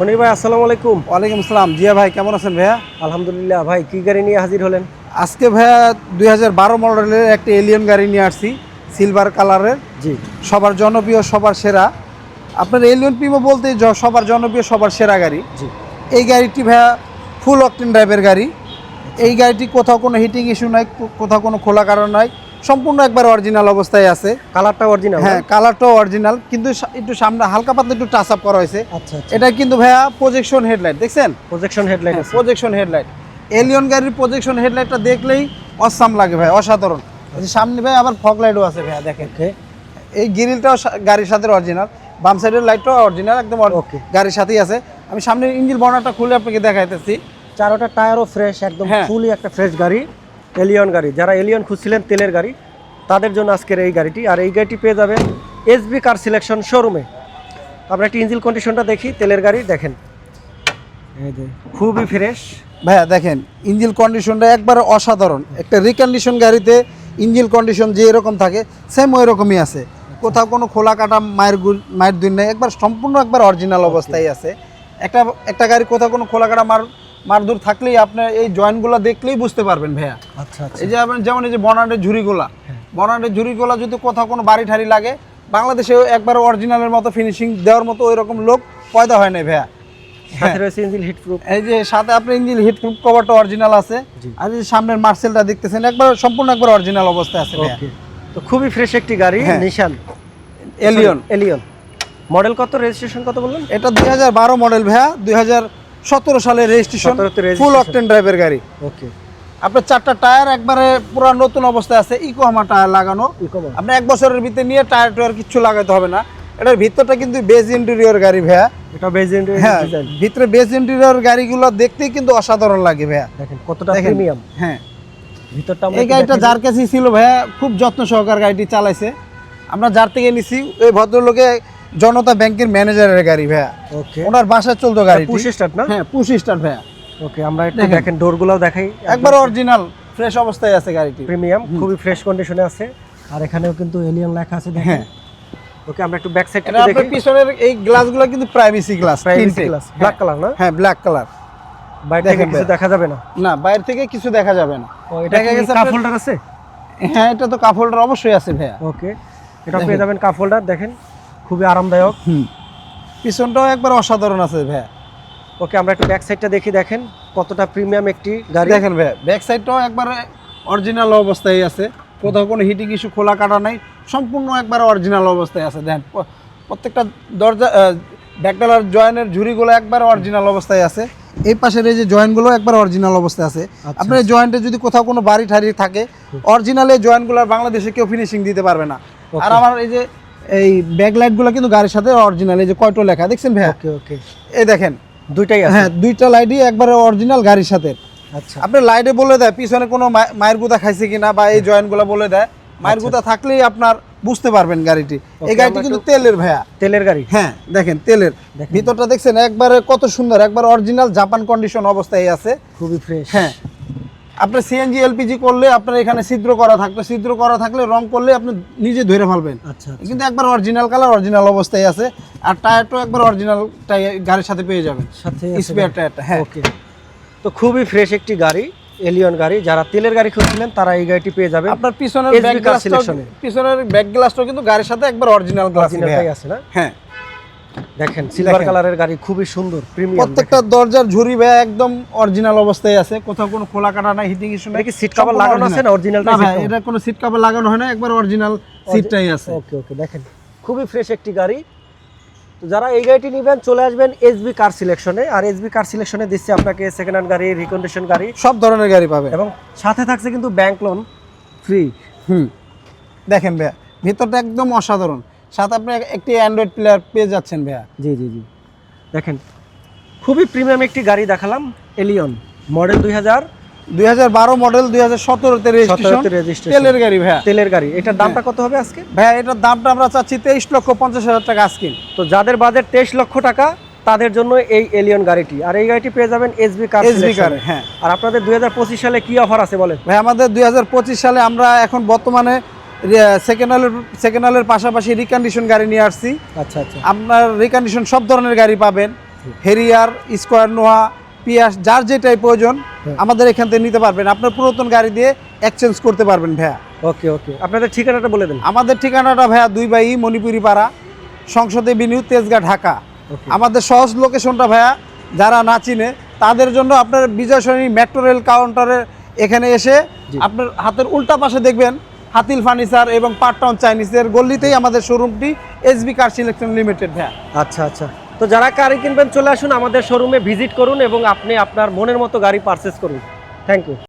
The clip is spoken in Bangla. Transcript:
মনির ভাই আসসালামু আলাইকুম। ওয়ালাইকুম আসসালাম। জিয়া ভাই কেমন আছেন ভাইয়া? আলহামদুলিল্লাহ ভাই কি গাড়ি নিয়ে হাজির হলেন? আজকে ভাইয়া দুই হাজার বারো মডেলের একটা এলিয়ন গাড়ি নিয়ে আসছি সিলভার কালারের জি। সবার জনপ্রিয় সবার সেরা। আপনার এলিয়ন পিমো বলতে সবার জনপ্রিয় সবার সেরা গাড়ি। জি। এই গাড়িটি ভাইয়া ফুল অকটেন ড্রাইভের গাড়ি। এই গাড়িটি কোথাও কোনো হিটিং ইস্যু নাই কোথাও কোনো খোলা কারণ নাই। সম্পূর্ণ একবার অরিজিনাল অবস্থায় আছে। কালারটা অরিজিনাল হ্যাঁ কালারটাও অরিজিনাল কিন্তু একটু সামনে হালকা পাতলা একটু টাচ আপ করা হয়েছে। আচ্ছা আচ্ছা। এটা কিন্তু ভাইয়া প্রজেকশন হেডলাইট দেখছেন? Projection headlight projection headlight Allion গাড়ির প্রজেকশন হেডলাইটটা দেখলেই অসাম লাগে ভাই অসাধারণ। এই সামনে ভাই আবার ফগ লাইটও আছে ভাই দেখেন। এই গ্রিলটাও গাড়ির সাথে অরিজিনাল বাম সাইডের লাইটটাও অরিজিনাল একদম. গাড়ির সাথেই আছে। আমি সামনের ইঞ্জিন বর্ণাটা খুলে আপনাকে দেখাইতেছি। চারোটা টায়ারও ফ্রেশ একদম হ্যাঁ। ফুলি একটা ফ্রেশ গাড়ি। এলিয়ন গাড়ি। যারা এলিয়ন খুঁজছিলেন তেলের গাড়ি তাদের জন্য আজকের এই গাড়িটি। আর এই গাড়িটি পেয়ে যাবেন এসবি কার সিলেকশন শোরুমে আমরা একটি ইঞ্জিন কন্ডিশনটা দেখি তেলের গাড়ি দেখেন। খুবই ফ্রেশ ভাইয়া দেখেন ইঞ্জিন কন্ডিশনটা একবারে অসাধারণ। একটা রিকন্ডিশন গাড়িতে ইঞ্জিন কন্ডিশন যে এরকম থাকে সেম ওই রকমই আছে। কোথাও কোনো খোলা কাটা মায়ের গুল মায়ের দুই নেই একবার সম্পূর্ণ একবার অরিজিনাল অবস্থায় আছে। একটা একটা গাড়ি কোথাও কোনো খোলা কাটা মার মারদুর থাকলেই আপনি এই জয়েন্টগুলো দেখলেই বুঝতে পারবেন ভাইয়া। আচ্ছা আচ্ছা। এই যে আপনার যেমন এই যে বনাটের ঝুড়িগুলা বনাটের ঝুড়িগুলা যদি কোথাও কোনো বাড়ি ঠাড়ি লাগে বাংলাদেশে একবার অরিজিনালের মতো ফিনিশিং দেওয়ার মতো ওই রকম লোক পয়দা হয় না ভাইয়া। এই যে সাথে আপনার ইঞ্জিন হিট প্রুফ কভারটা অরিজিনাল আছে আর এই যে সামনের মার্সেলটা দেখতেছেন একবার সম্পূর্ণ একবার অরিজিনাল অবস্থায় আছে ভাইয়া। তো খুবই ফ্রেশ একটি গাড়ি হ্যাঁ। নিশান এলিয়ন এলিয়ন মডেল কত? রেজিস্ট্রেশন কত বললেন? এটা দুই হাজার বারো মডেল ভাইয়া দুই হাজার সতেরো সালের রেজিস্ট্রেশন 17 ফুল অকটেন ড্রাইভের গাড়ি। ওকে। আপনার চারটা টায়ার একবারে পুরো নতুন অবস্থায় আছে ইকো আমার টায়ার লাগানো। আপনি এক বছরের ভিতরে নিয়ে টায়ার টায়ার কিচ্ছু লাগাতে হবে না। এটার ভিতরটা কিন্তু বেজ ইন্টেরিয়র গাড়ি ভাইয়া। এটা বেজেন্ট হ্যাঁ ভিতরে বেজ ইন্টেরিয়র গাড়িগুলো দেখতেই কিন্তু অসাধারণ লাগে ভাইয়া। দেখেন কতটা প্রিমিয়াম হ্যাঁ। ভিতরটা এই গাড়িটা যার কাছেই ছিল ভাইয়া খুব যত্ন সহকার গাড়িটি চালাইছে। আমরা যার থেকে নিছি ওই ভদ্রলোকে জনতা ব্যাংকের ম্যানেজারের গাড়ি ভাইয়া। ওকে ওনার বাসায় চলতো গাড়ি পুশ স্টার্ট না? হ্যাঁ পুশ স্টার ভাইয়া। ওকে আমরা একটু দেখেন। ডোরগুলোও দেখাই। একবার অরিজিনাল ফ্রেশ অবস্থায় আছে গাড়িটি। প্রিমিয়াম খুবই ফ্রেশ কন্ডিশনে আছে। আর এখানেও কিন্তু এলিয়ন লেখা আছে দেখেন। হ্যাঁ। ওকে আমরা একটু ব্যাক সাইড এটা আপনার দেখি। পিছনের এই গ্লাসগুলো কিন্তু privacy glass privacy glass black colour না? হ্যাঁ ব্ল্যাক কালার বাইরে থেকে কিছু দেখা যাবে না? না বাইরে থেকে কিছু দেখা যাবে না। ও এটা কি কাপ হোল্ডার আছে? হ্যাঁ এটা তো কাপ হোল্ডার অবশ্যই আছে ভাইয়া। ওকে এটা পেয়ে যাবেন কাপ হোল্ডার দেখেন। খুবই আরামদায়ক। পিছনটাও একবার অসাধারণ আছে ভাইয়া। ওকে আমরা একটু ব্যাক সাইডটা দেখি দেখেন কতটা প্রিমিয়াম একটি গাড়ি। দেখেন ভাইয়া ব্যাক সাইডটাও একবার অরিজিনাল অবস্থায় আছে। কোথাও কোনো হিটিং ইস্যু খোলা কাটা নাই সম্পূর্ণ একবার অরিজিনাল অবস্থায় আছে। দেখেন প্রত্যেকটা দরজা ব্যাকডালার জয়েনের ঝুড়িগুলো একবার অরিজিনাল অবস্থায় আছে। এই পাশের এই যে জয়েন্টগুলো একবার অরিজিনাল অবস্থায় আছে। আচ্ছা, আপনার জয়েন্টে যদি কোথাও কোনো বাড়ি ঠাড়ি থাকে অরিজিনাল এই জয়েন্টগুলো বাংলাদেশে কেউ ফিনিশিং দিতে পারবে না। আর আমার এই যে এই ব্যাকলাইটগুলো কিন্তু গাড়ির সাথে অরিজিনাল এই যে কয়টো লেখা দেখছেন ভাইয়া? ওকে ওকে। এই দেখেন দুইটাই আছে? হ্যাঁ দুইটা লাইটই একবারে অরিজিনাল গাড়ির সাথে। আচ্ছা। আপনি লাইটে বলে দেয় পিছনে কোনো মায়ের গুদা খাইছে কিনা বা এই জয়েন্টগুলো বলে দেয় মায়ের গুদা থাকলেই আপনার বুঝতে পারবেন গাড়িটি। এই গাড়িটি কিন্তু তেলের ভাইয়া। তেলের গাড়ি। হ্যাঁ দেখেন তেলের। ভিতরটা দেখছেন একবারে কত সুন্দর একবার অরিজিনাল জাপান কন্ডিশন অবস্থায় আছে। খুবই ফ্রেশ হ্যাঁ আপনার সিএনজি এলপিজি করলে আপনার এখানে ছিদ্র করা থাকবে ছিদ্র করা থাকলে রং করলে আপনি নিজে ধরে ফেলবেন। আচ্ছা আচ্ছা। কিন্তু একবার অরিজিনাল কালার অরিজিনাল অবস্থায় আছে আর টায়ারটাও একবার অরিজিনাল গাড়ির সাথে পেয়ে যাবেন। সাথে স্পেয়ার টায়ারটা হ্যাঁ। ওকে তো খুবই ফ্রেশ একটি গাড়ি এলিয়ন গাড়ি। যারা তেলের গাড়ি খুঁজছিলেন তারা এই গাড়িটি পেয়ে যাবে আপনার পিছনের ব্যাক selection পিছনের ব্যাক গ্লাসটাও কিন্তু গাড়ির সাথে একবার অরিজিনাল গ্লাস আছে না? হ্যাঁ। দেখেন সিলভার কালারের গাড়ি খুবই সুন্দর প্রিমিয়াম প্রত্যেকটা দরজার ঝুরি ভাই একদম অরিজিনাল অবস্থায় আছে কোথাও কোনো খোলা কাটা নাই হিটিং ইস্যু নাই। কি সিট কভার লাগানো আছে না অরিজিনালটা না ভাই এটা কোনো সিট কভার লাগানো হয় না একবার অরিজিনাল সিটটাই আছে। ওকে ওকে দেখেন খুবই ফ্রেশ একটি গাড়ি। তো যারা এই গাড়িটি নেবেন চলে আসবেন এসবি কার সিলেকশনে আর এসবি কার সিলেকশনে দিচ্ছে আপনাকে সেকেন্ড হ্যান্ড গাড়ি রিকন্ডিশন গাড়ি। সব ধরনের গাড়ি পাবে এবং সাথে থাকছে কিন্তু ব্যাংক লোন ফ্রি হুম। দেখেন ভাইয়া ভিতরটা একদম অসাধারণ। সাথে আপনি একটি অ্যান্ড্রয়েড প্লেয়ার পেয়ে যাচ্ছেন ভাইয়া। জি জি জি। দেখেন খুবই প্রিমিয়াম একটি গাড়ি দেখালাম এলিয়ন মডেল দুই হাজার। দুই হাজার বারো মডেল দুই হাজার সতেরোতে রেজিস্ট্রেশন তেলের গাড়ি ভাইয়া। তেলের গাড়ি। এটার দামটা কত হবে আজকে? ভাইয়া এটার দামটা আমরা চাচ্ছি তেইশ লক্ষ পঞ্চাশ হাজার টাকা আজকিন তো যাদের বাজেট তেইশ লক্ষ টাকা তাদের জন্য এই এলিয়ন গাড়িটি। আর এই গাড়িটি পেয়ে যাবেন এসবি কার এসবি কার হ্যাঁ। আর আপনাদের দুই হাজার পঁচিশ সালে কি অফার আছে বলেন? ভাই আমাদের দুই হাজার পঁচিশ সালে আমরা এখন বর্তমানে সেকেন্ড হ্যান্ডের সেকেন্ড হ্যান্ডের পাশাপাশি রিকন্ডিশন গাড়ি নিয়ে আসছি। আচ্ছা আচ্ছা। আপনার রিকন্ডিশন সব ধরনের গাড়ি পাবেন। হেরিয়ার স্কোয়ার নোহা পিয়াস যার যেটাই প্রয়োজন হ্যাঁ। আমাদের এখান থেকে নিতে পারবেন। আপনার পুরাতন গাড়ি দিয়ে এক্সচেঞ্জ করতে পারবেন ভাইয়া। ওকে ওকে। আপনাদের ঠিকানাটা বলে দেন। আমাদের ঠিকানাটা ভাইয়া দুই বাই মণিপুরি পাড়া সংসদে বিনিউ তেজগাঁ ঢাকা। আমাদের সহজ লোকেশনটা ভাইয়া যারা না চিনে তাদের জন্য আপনার বিজয় সরণি মেট্রো রেল কাউন্টারের এখানে এসে আপনার হাতের উল্টা পাশে দেখবেন হাতিল ফার্নিচার এবং পার্ট টাউন চাইনিজের গল্লিতেই আমাদের শোরুমটি এসবি কার সিলেকশন লিমিটেড হ্যাঁ আচ্ছা আচ্ছা। তো যারা গাড়ি কিনবেন, চলে আসুন আমাদের শোরুমে ভিজিট করুন এবং আপনি আপনার মনের মতো গাড়ি পারচেস করুন। Thank you